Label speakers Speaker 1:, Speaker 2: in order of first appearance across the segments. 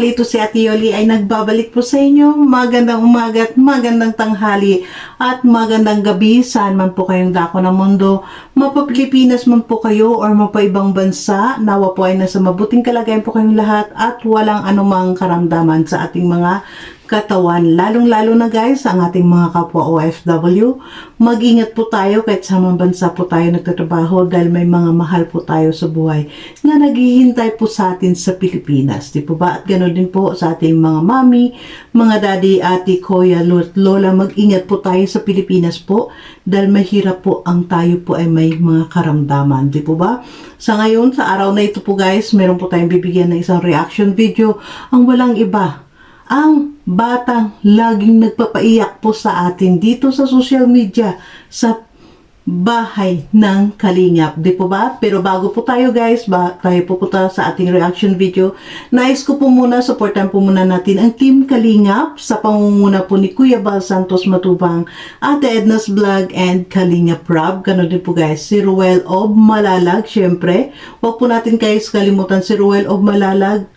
Speaker 1: muli ito si Ate Yoli ay nagbabalik po sa inyo. Magandang umaga at magandang tanghali at magandang gabi saan man po kayong dako ng mundo. Mapa Pilipinas man po kayo or mapa ibang bansa, nawa po ay nasa mabuting kalagayan po kayong lahat at walang anumang karamdaman sa ating mga katawan. Lalong-lalo na guys, ang ating mga kapwa OFW. Mag-ingat po tayo kahit sa mga bansa po tayo nagtatrabaho dahil may mga mahal po tayo sa buhay na naghihintay po sa atin sa Pilipinas. Di po ba? At ganoon din po sa ating mga mami, mga daddy, ate, kuya, lola. Mag-ingat po tayo sa Pilipinas po dahil mahirap po ang tayo po ay may mga karamdaman. Di po ba? Sa ngayon, sa araw na ito po guys, meron po tayong bibigyan ng isang reaction video. Ang walang iba, ang batang laging nagpapaiyak po sa atin dito sa social media sa bahay ng Kalingap. Di po ba? Pero bago po tayo guys, ba, tayo pupunta sa ating reaction video, nais ko po muna, supportan po muna natin ang Team Kalingap sa pangunguna po ni Kuya Bal Santos Matubang, Ate Edna's Vlog, and Kalingap Rob. Ganon din po guys, si Ruel of Malalag, syempre. Huwag po natin guys kalimutan si Ruel of Malalag,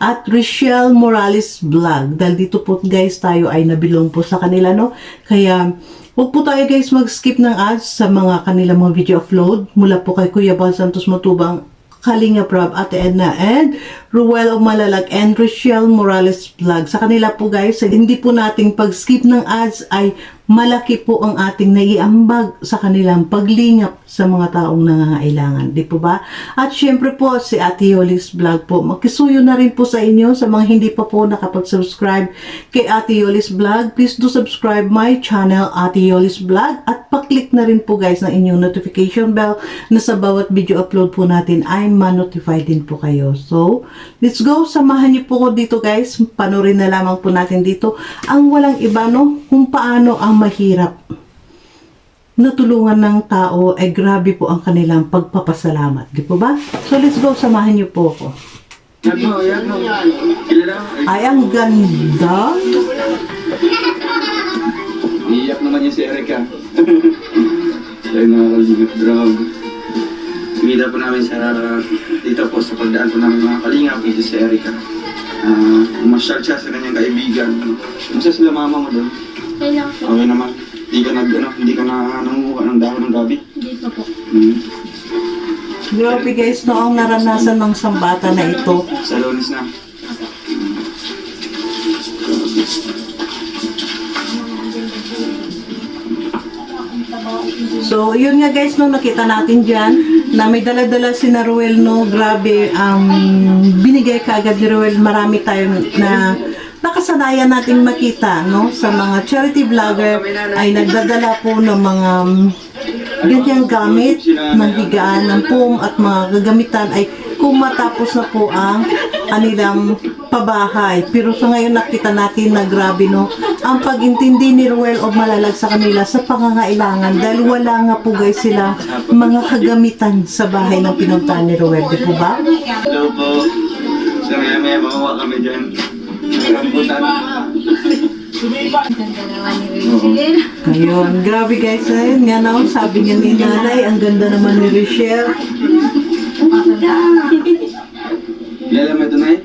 Speaker 1: at Richelle Morales Vlog. Dahil dito po guys tayo ay nabilong po sa kanila no. Kaya huwag po tayo guys mag-skip ng ads sa mga kanila mga video upload mula po kay Kuya Bal Santos Matubang Kalinga Prab, Ate Edna, and Ruel of Malalag, and Richelle Morales Vlog. Sa kanila po guys, hindi po nating pag-skip ng ads ay malaki po ang ating naiambag sa kanilang paglingap sa mga taong nangangailangan. Di po ba? At syempre po, si Ate Yolis Vlog po. Makisuyo na rin po sa inyo sa mga hindi pa po nakapag-subscribe kay Ate Yolis Vlog. Please do subscribe my channel, Ate Yolis Vlog. At paklik na rin po guys ng inyong notification bell na sa bawat video upload po natin ay ma-notify din po kayo. So, let's go. Samahan niyo po ko dito guys. Panorin na lamang po natin dito ang walang iba no kung paano ang mahirap natulungan ng tao ay grabe po ang kanilang pagpapasalamat. Di po ba? So let's go, samahan niyo po ako. Ay, ang ganda.
Speaker 2: Iiyak naman yung si Erika. Tayo nakakalingat, drag. Kumita po namin sa dito po sa pagdaan po namin mga kalingap dito si Erika. Ah, umasyal siya sa kanyang kaibigan. Kumusta sila mama mo doon?
Speaker 3: Okay lang po.
Speaker 2: Okay naman. Hindi ka nag, ano, hindi ka na nangunguha ng dahon ng gabi.
Speaker 3: Hindi pa po.
Speaker 2: Hmm.
Speaker 1: Grabe guys, no, ang naranasan ng sambata na ito.
Speaker 2: Sa lunes na.
Speaker 1: So, yun nga guys, no, nakita natin dyan na may dala-dala si na Ruel, no, grabe, ang binigay kaagad ni Ruel, marami tayo na nakasanayan nating makita, no, sa mga charity vlogger ay nagdadala po ng mga um, ganyang gamit ng higaan ng pum at mga gagamitan ay kung matapos na po ang kanilang pabahay. Pero sa ngayon nakita natin na grabe no, ang pag-intindi ni Ruel o Malalag sa kanila sa pangangailangan dahil wala nga po guys sila mga kagamitan sa bahay ng pinuntahan ni Ruel. Di po ba?
Speaker 2: Hello po. Sa maya maya makawa kami dyan. Rambutan.
Speaker 1: Ngayon, grabe guys. Ayun nga na, sabi niya ni nanay, ang ganda naman ni Richelle.
Speaker 2: Kilala mo ito, Nay?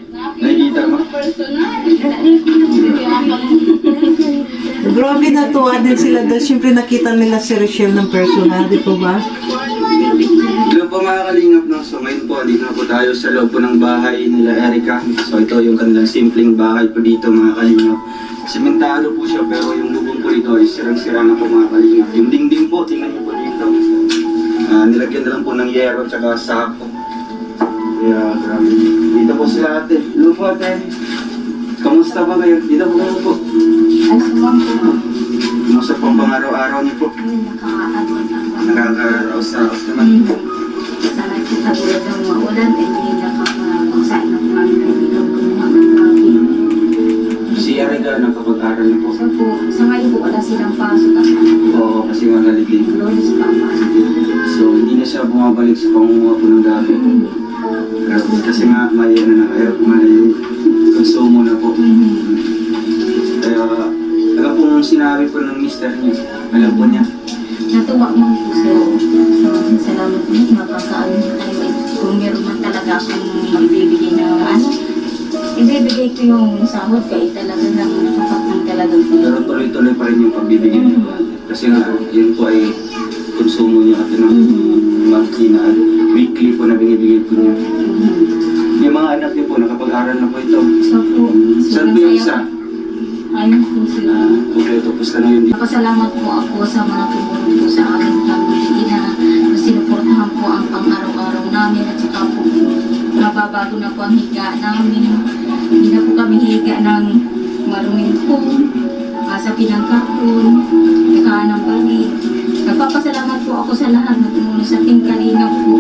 Speaker 2: Nakikita mo?
Speaker 1: Grabe natuwa din sila dahil syempre nakita nila si Richelle ng personal. Di po ba?
Speaker 2: Po mga kalingap no. So ngayon po, dito na po tayo sa loob po ng bahay nila Erica. So ito yung kanilang simpleng bahay po dito mga kalingap. Sementado po siya pero yung bubong po dito ay sirang-sira na po mga kalingap. Yung dingding po, tingnan niyo po dito. Ah, nilagyan na lang po ng yero at saka sako. Kaya grabe. Dito po sila ate. Hello po ate. Kamusta ba kayo? Dito po kayo po.
Speaker 3: Ay, sumam po.
Speaker 2: Kamusta po ang pang-araw-araw niyo po?
Speaker 3: Ako.
Speaker 2: Nakaka-raos-raos naman.
Speaker 3: Sana katulad ng maulan, ay hindi nakakapagsain ng mga kaibigan ko ng mga kaibigan.
Speaker 2: Si Erica, nakapag-aral na po.
Speaker 3: Sa ngayon po wala silang pasok at
Speaker 2: Oo, kasi
Speaker 3: sa papasok.
Speaker 2: So, hindi na siya bumabalik sa pangunguha po ng gabi. Kasi nga, may ano na kayo, may konsumo na po. Kaya, alam po sinabi po ng mister niya, alam po niya.
Speaker 3: Natuwa mo po. So, salamat po. Mapagkaan kayo. Kung meron man talaga akong magbibigay na ano, ibibigay ko yung sahod ko ay talaga lang sapat ng talagang
Speaker 2: Pero tuloy-tuloy pa rin yung pagbibigay niyo. Kasi nga, yun po ay konsumo niyo at yun ang monthly na weekly po na binibigay po niyo. Yung mga anak niyo po, nakapag-aral na po ito.
Speaker 3: So po,
Speaker 2: Saan po yung isa?
Speaker 3: Ayun po sila.
Speaker 2: Ah, okay, tapos ka na yun.
Speaker 3: Napasalamat po ako sa mga tumulong po sa na sinuportahan po ang pang-araw-araw namin at saka po nababago na po ang higa namin. Hindi na po kami higa ng maruming po, uh, sa pinangkapon, saka ng balik. Nagpapasalamat po ako sa lahat na tumulong sa ating kalingap po,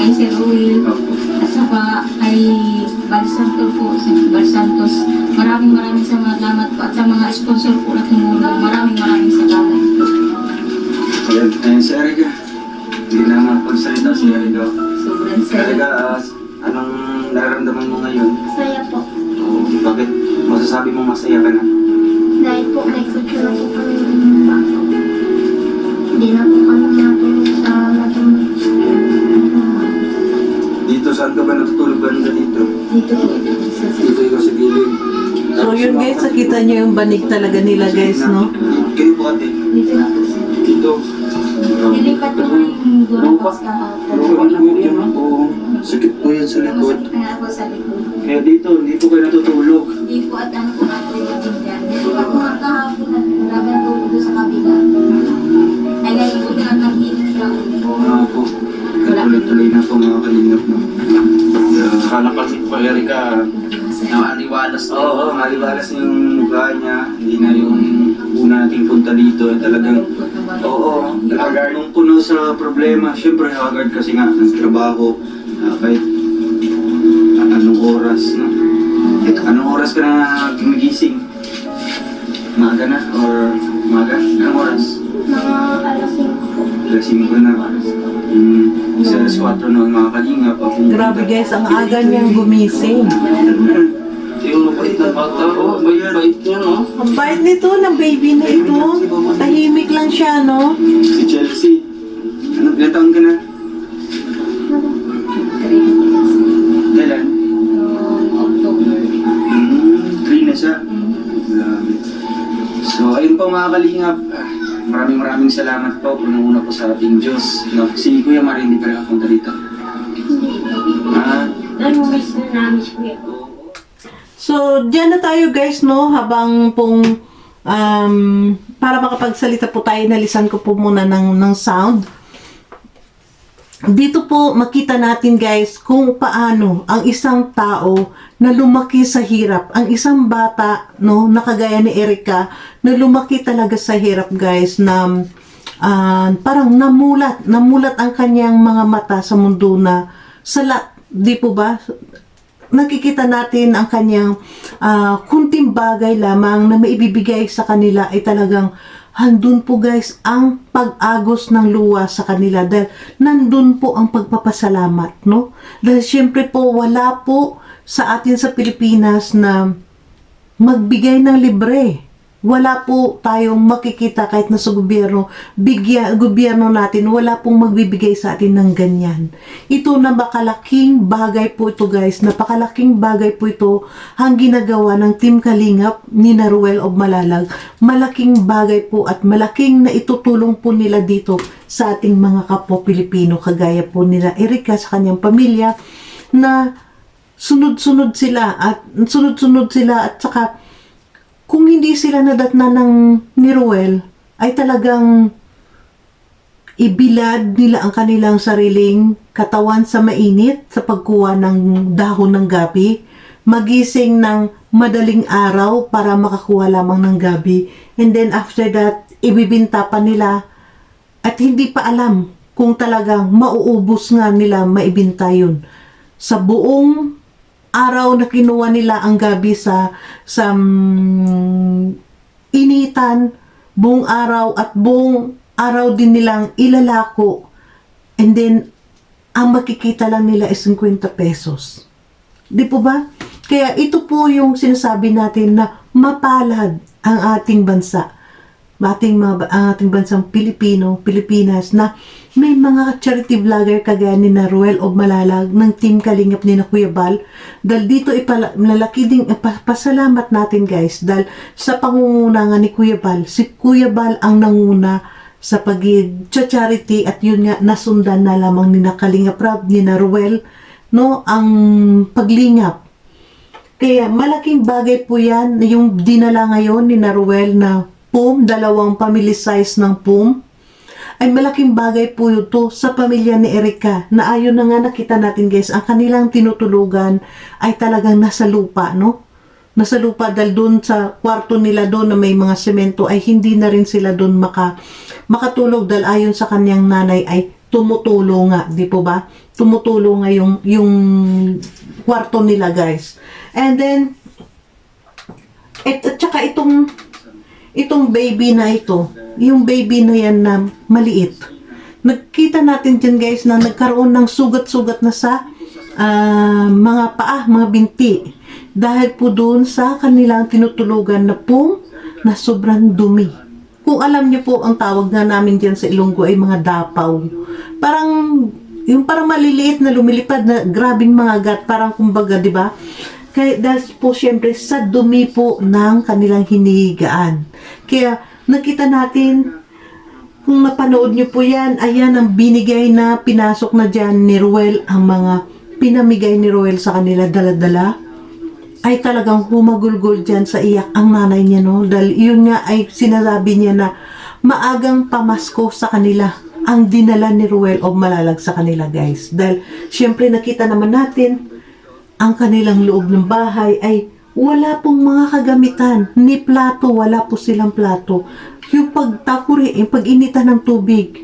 Speaker 3: kay Sir
Speaker 2: Opo.
Speaker 3: at saka kay Balsanto po, si Balsantos. Maraming maraming salamat po at sa mga sponsor po na tumulong. Maraming maraming salamat po.
Speaker 2: Ayan, ayan si Erica. Hindi na makapagsalita si Erica.
Speaker 3: Sobrang saya.
Speaker 2: ah, anong nararamdaman mo ngayon?
Speaker 4: Saya po.
Speaker 2: Oo, bakit masasabi mo masaya ka na?
Speaker 4: Dahil po may kutso na po kami ng bago. Hindi na po kami natulog sa matulog.
Speaker 2: Dito, saan ka ba natutulog banda dito?
Speaker 3: Dito po. Sa
Speaker 2: Dito ikaw sa gilid.
Speaker 1: So yun guys, nakita nyo yung banig talaga nila guys, no?
Speaker 2: Kayo po ate.
Speaker 3: Dito na po sir.
Speaker 2: Dito.
Speaker 3: Nilipat ko na yung
Speaker 2: na po yan. Oo. Sakit po yan sa likod.
Speaker 3: Masakit na ako sa likod.
Speaker 2: Kaya dito, hindi po kayo natutulog.
Speaker 3: Hindi po at ano po natulog din dyan. Hindi po ako nga kahapon at laban tulog doon sa kabila. Ay ngayon po tinatangkilik lang po.
Speaker 2: Oo po. Tuloy-tuloy na po mga kalingap no.
Speaker 5: Akala kasi po, Erika, naaliwalas na.
Speaker 2: Oo, oo, malibalas yung mukha niya. Hindi na yung una nating punta dito. Talagang, oo, puno sa problema. Siyempre, haggard kasi nga ng trabaho. ah, kahit ah, anong oras, no? Anong oras ka na gumigising? Maga na? Or maga? Anong oras?
Speaker 4: Mga alas 5 po.
Speaker 2: Alas 5 na. Hmm, sa alas 4 noon mga kalingap.
Speaker 1: Grabe guys, ang aga niyang gumising.
Speaker 5: Yung mabait na bata, oh, niya, no?
Speaker 1: Ang bait nito ng baby na ito. Tahimik lang siya, no?
Speaker 2: Si Chelsea. Ano, ilan taon ka na? Kailan?
Speaker 3: October.
Speaker 2: Hmm, three na siya. Grabe. So, ayun po mga kalingap. Maraming maraming salamat po. Unang-una po sa ating Diyos. No? Si Kuya Mari hindi pa dito. Ah,
Speaker 3: na namin si Kuya.
Speaker 1: So, diyan na tayo guys, no? Habang pong, um, para makapagsalita po tayo, nalisan ko po muna ng, ng sound. Dito po makita natin guys kung paano ang isang tao na lumaki sa hirap, ang isang bata no nakagaya ni Erika na lumaki talaga sa hirap guys na ah, parang namulat, namulat ang kanyang mga mata sa mundo na sala, di po ba? nakikita natin ang kanyang ah, kunting bagay lamang na maibibigay sa kanila ay talagang handun po guys ang pag-agos ng luwa sa kanila dahil nandun po ang pagpapasalamat no dahil syempre po wala po sa atin sa Pilipinas na magbigay ng libre. Wala po tayong makikita kahit na sa gobyerno, bigya, gobyerno natin, wala pong magbibigay sa atin ng ganyan. Ito na makalaking bagay po ito guys, napakalaking bagay po ito ang ginagawa ng Team Kalingap ni Naruel of Malalag. Malaking bagay po at malaking na itutulong po nila dito sa ating mga kapwa Pilipino, kagaya po nila Erika sa kanyang pamilya, na sunod-sunod sila at sunod-sunod sila at saka kung hindi sila nadatna ng ni Ruel, ay talagang ibilad nila ang kanilang sariling katawan sa mainit sa pagkuha ng dahon ng gabi, magising ng madaling araw para makakuha lamang ng gabi, and then after that, ibibinta pa nila at hindi pa alam kung talagang mauubos nga nila maibinta yun. Sa buong araw na kinuha nila ang gabi sa sa mm, initan, buong araw at buong araw din nilang ilalako. And then, ang makikita lang nila is 50 pesos. Di po ba? Kaya ito po yung sinasabi natin na mapalad ang ating bansa. Ating ang ating bansang Pilipino, Pilipinas na may mga charity vlogger kagaya ni na Ruel o Malalag ng Team Kalingap ni na Kuya Bal. Dahil dito ipala, lalaki ding pasalamat natin guys dahil sa pangunguna nga ni Kuya Bal, si Kuya Bal ang nanguna sa pag charity at yun nga nasundan na lamang ni na Kalingap Rab, ni na no, ang paglingap. Kaya malaking bagay po yan yung dinala ngayon ni na Ruel na PUM, dalawang family size ng PUM, ay malaking bagay po ito sa pamilya ni Erika na ayon na nga nakita natin guys, ang kanilang tinutulugan ay talagang nasa lupa, no? Nasa lupa dahil doon sa kwarto nila doon na may mga semento ay hindi na rin sila doon maka, makatulog dahil ayon sa kanyang nanay ay tumutulong nga, di po ba? Tumutulong nga yung, yung kwarto nila guys. And then, et, at saka itong itong baby na ito, yung baby na yan na maliit, nagkita natin dyan guys na nagkaroon ng sugat-sugat na sa ah, mga paa, mga binti. Dahil po doon sa kanilang tinutulugan na pong na sobrang dumi. Kung alam niyo po, ang tawag nga namin dyan sa Ilonggo ay mga dapaw. Parang, yung parang maliliit na lumilipad na grabing mga gat, parang kumbaga, di ba? Kaya dahil po siyempre sa dumi po ng kanilang hinihigaan. Kaya nakita natin, kung napanood niyo po yan, ayan ang binigay na pinasok na dyan ni Ruel, ang mga pinamigay ni Ruel sa kanila dala-dala ay talagang humagulgol dyan sa iyak ang nanay niya, no? Dahil yun nga ay sinasabi niya na maagang pamasko sa kanila ang dinala ni Ruel o malalag sa kanila, guys. Dahil, syempre, nakita naman natin, ang kanilang loob ng bahay ay wala pong mga kagamitan. Ni plato, wala po silang plato. Yung pagtakuri, yung pag-initan ng tubig,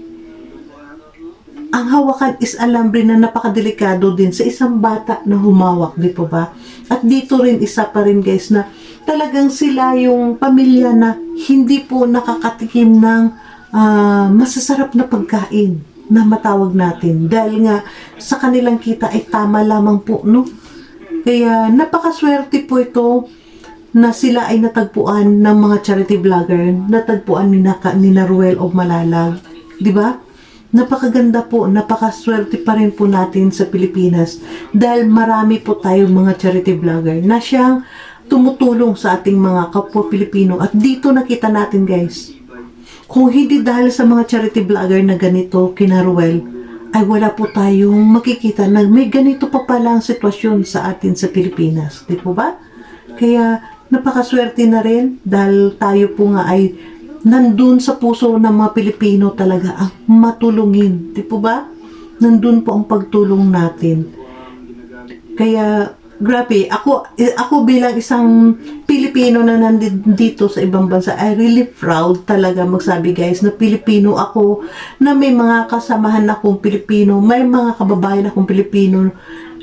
Speaker 1: ang hawakan is alambre na napakadelikado din sa isang bata na humawak, di po ba? At dito rin isa pa rin guys na talagang sila yung pamilya na hindi po nakakatikim ng ah, masasarap na pagkain na matawag natin. Dahil nga sa kanilang kita ay tama lamang po, no? Kaya napakaswerte po ito na sila ay natagpuan ng mga charity vlogger, natagpuan ni, Naka, ni Naruel o Malalag. Ba? Napakaganda po, napakaswerte pa rin po natin sa Pilipinas dahil marami po tayong mga charity vlogger na siyang tumutulong sa ating mga kapwa Pilipino. At dito nakita natin guys, kung hindi dahil sa mga charity vlogger na ganito, kina Ruel, ay wala po tayong makikita na may ganito pa pala ang sitwasyon sa atin sa Pilipinas. Di po ba? Kaya napakaswerte na rin dahil tayo po nga ay nandun sa puso ng mga Pilipino talaga ang matulungin. Di po ba? Nandun po ang pagtulong natin. Kaya grabe, ako eh, ako bilang isang Pilipino na nandito sa ibang bansa, I really proud talaga magsabi guys na Pilipino ako, na may mga kasamahan akong Pilipino, may mga kababayan akong Pilipino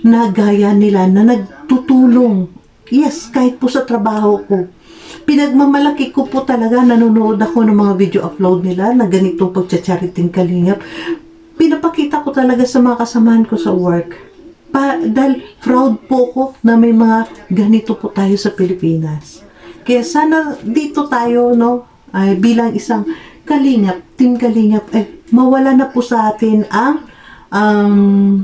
Speaker 1: na gaya nila na nagtutulong. Yes, kahit po sa trabaho ko. Pinagmamalaki ko po talaga, nanonood ako ng mga video upload nila na ganitong pagcha-chariting kalingap. Pinapakita ko talaga sa mga kasamahan ko sa work pa, dahil proud po ko na may mga ganito po tayo sa Pilipinas. Kaya sana dito tayo, no, ay bilang isang kalingap, team kalingap, eh, mawala na po sa atin ang um,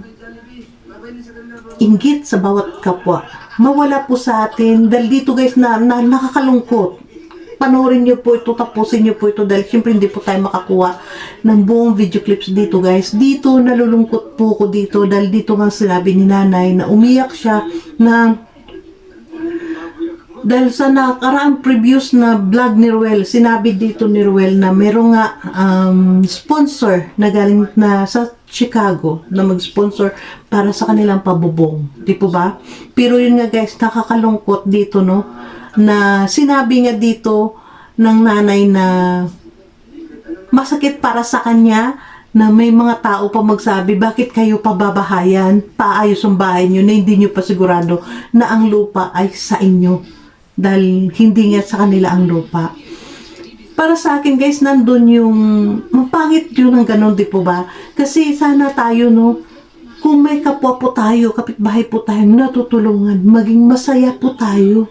Speaker 1: inggit sa bawat kapwa. Mawala po sa atin, dahil dito guys na, na nakakalungkot panoorin niyo po ito, tapusin niyo po ito dahil syempre hindi po tayo makakuha ng buong video clips dito guys. Dito nalulungkot po ko dito dahil dito nga sinabi ni nanay na umiyak siya na dahil sa nakaraang previous na vlog ni Ruel, sinabi dito ni Ruel na meron nga um, sponsor na galing na sa Chicago na mag-sponsor para sa kanilang pabubong. Di po ba? Pero yun nga guys, nakakalungkot dito no na sinabi nga dito ng nanay na masakit para sa kanya na may mga tao pa magsabi, bakit kayo pababahayan, paayos ang bahay nyo na hindi nyo pa sigurado na ang lupa ay sa inyo. Dahil hindi nga sa kanila ang lupa. Para sa akin guys, nandun yung, mapangit yun ng ganun, di po ba? Kasi sana tayo, no, kung may kapwa po tayo, kapitbahay po tayo, natutulungan, maging masaya po tayo.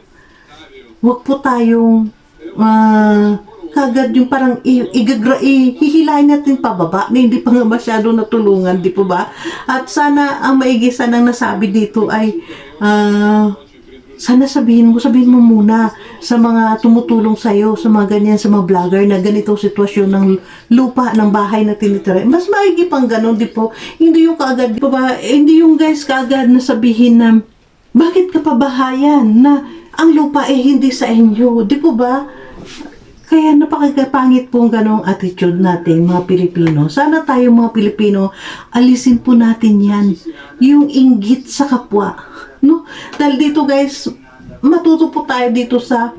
Speaker 1: Huwag po tayong ah, kagad yung parang igagra, hihilahin natin pababa na hindi pa nga masyado natulungan, di po ba? At sana ang maigi sanang nasabi dito ay ah, sana sabihin mo, sabihin mo muna sa mga tumutulong sa'yo, sa mga ganyan, sa mga vlogger na ganitong sitwasyon ng lupa, ng bahay na tinitira. Mas maigi pang ganon, di po? Hindi yung kaagad, di po ba? Eh, Hindi yung guys kaagad na sabihin na, bakit ka pabahayan na ang lupa eh hindi sa inyo, di po ba? Kaya napakagapangit po ang ganong attitude natin mga Pilipino. Sana tayo mga Pilipino, alisin po natin yan. Yung inggit sa kapwa. No? Dahil dito guys, matuto po tayo dito sa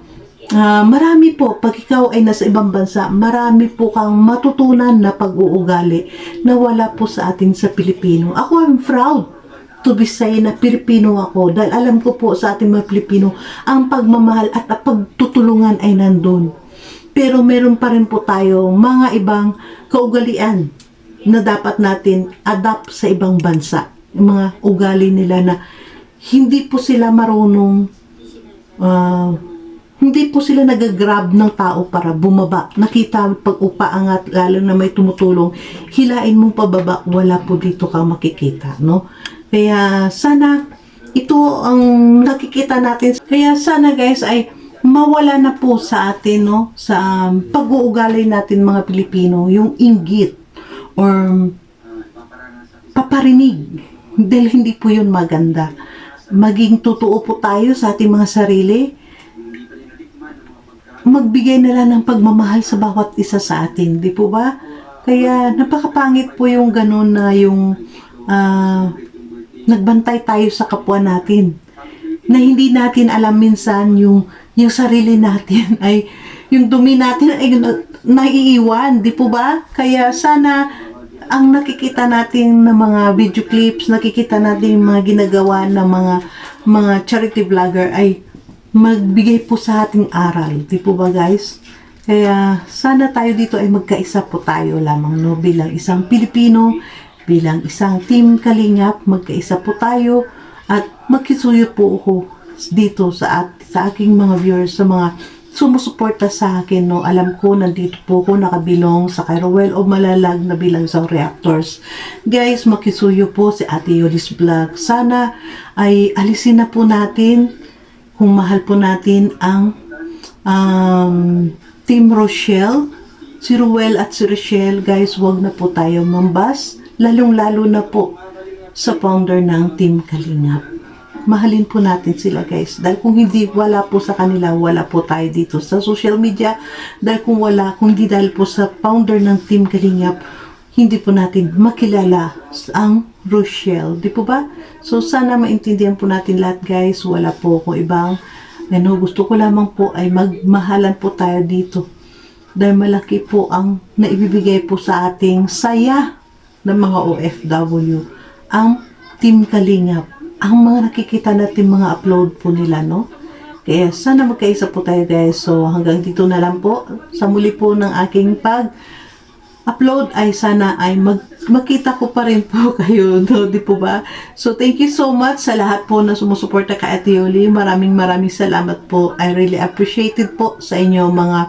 Speaker 1: ah, marami po, pag ikaw ay nasa ibang bansa, marami po kang matutunan na pag-uugali na wala po sa atin sa Pilipino. Ako I'm proud to be say na Pilipino ako dahil alam ko po sa ating mga Pilipino ang pagmamahal at pagtutulungan ay nandun. Pero meron pa rin po tayo mga ibang kaugalian na dapat natin adapt sa ibang bansa. Yung mga ugali nila na hindi po sila marunong ah, hindi po sila nagagrab ng tao para bumaba. Nakita pag upaangat, lalo na may tumutulong, hilain mong pababa, wala po dito ka makikita, no? Kaya sana ito ang nakikita natin. Kaya sana guys ay mawala na po sa atin, no? Sa pag-uugali natin mga Pilipino, yung inggit or paparinig. Dahil hindi po yun maganda. Maging totoo po tayo sa ating mga sarili. Magbigay na lang ng pagmamahal sa bawat isa sa atin. Di po ba? Kaya napakapangit po yung ganun na yung ah, nagbantay tayo sa kapwa natin. Na hindi natin alam minsan yung yung sarili natin ay yung dumi natin ay na- naiiwan, di po ba? Kaya sana ang nakikita natin ng mga video clips, nakikita natin yung mga ginagawa ng mga mga charity vlogger ay magbigay po sa ating aral, di po ba guys? Kaya sana tayo dito ay magkaisa po tayo lamang no bilang isang Pilipino, bilang isang team Kalingap, magkaisa po tayo at magkisuyo po ako dito sa at sa aking mga viewers, sa mga sumusuporta sa akin, no, alam ko, nandito po ako nakabilong sa Cairowell o Malalag na bilang sa reactors. Guys, makisuyo po si Ate Yolis Vlog. Sana ay alisin na po natin kung mahal po natin ang um, Team Rochelle, si Ruel at si Rochelle, guys, wag na po tayo mambas, lalong-lalo na po sa founder ng Team Kalingap. Mahalin po natin sila guys. Dahil kung hindi wala po sa kanila, wala po tayo dito sa social media. Dahil kung wala, kung hindi dahil po sa founder ng Team Kalingap, hindi po natin makilala ang Rochelle. Di po ba? So sana maintindihan po natin lahat guys. Wala po ko ibang ano, gusto ko lamang po ay magmahalan po tayo dito. Dahil malaki po ang naibibigay po sa ating saya ng mga OFW. Ang Team Kalingap. Ang mga nakikita natin mga upload po nila, no? Kaya sana magkaisa po tayo guys. So hanggang dito na lang po. Sa muli po ng aking pag upload ay sana ay mag makita ko pa rin po kayo, no? di po ba? So, thank you so much sa lahat po na sumusuporta kay Ate Yoli. Maraming maraming salamat po. I really appreciate it po sa inyo mga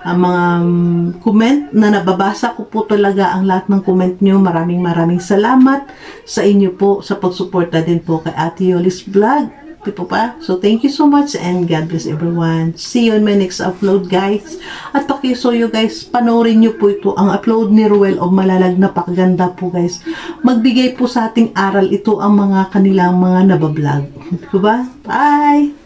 Speaker 1: ang mga um, comment na nababasa ko po talaga ang lahat ng comment nyo. Maraming maraming salamat sa inyo po sa pagsuporta din po kay Ate Yoli's vlog. Di po ba? So, thank you so much and God bless everyone. See you on my next upload, guys. At pakisuyo, guys, panoorin nyo po ito. Ang upload ni Ruel o Malalag na pakaganda po, guys. Magbigay po sa ating aral ito ang mga kanilang mga nabablog. Di po ba? Bye!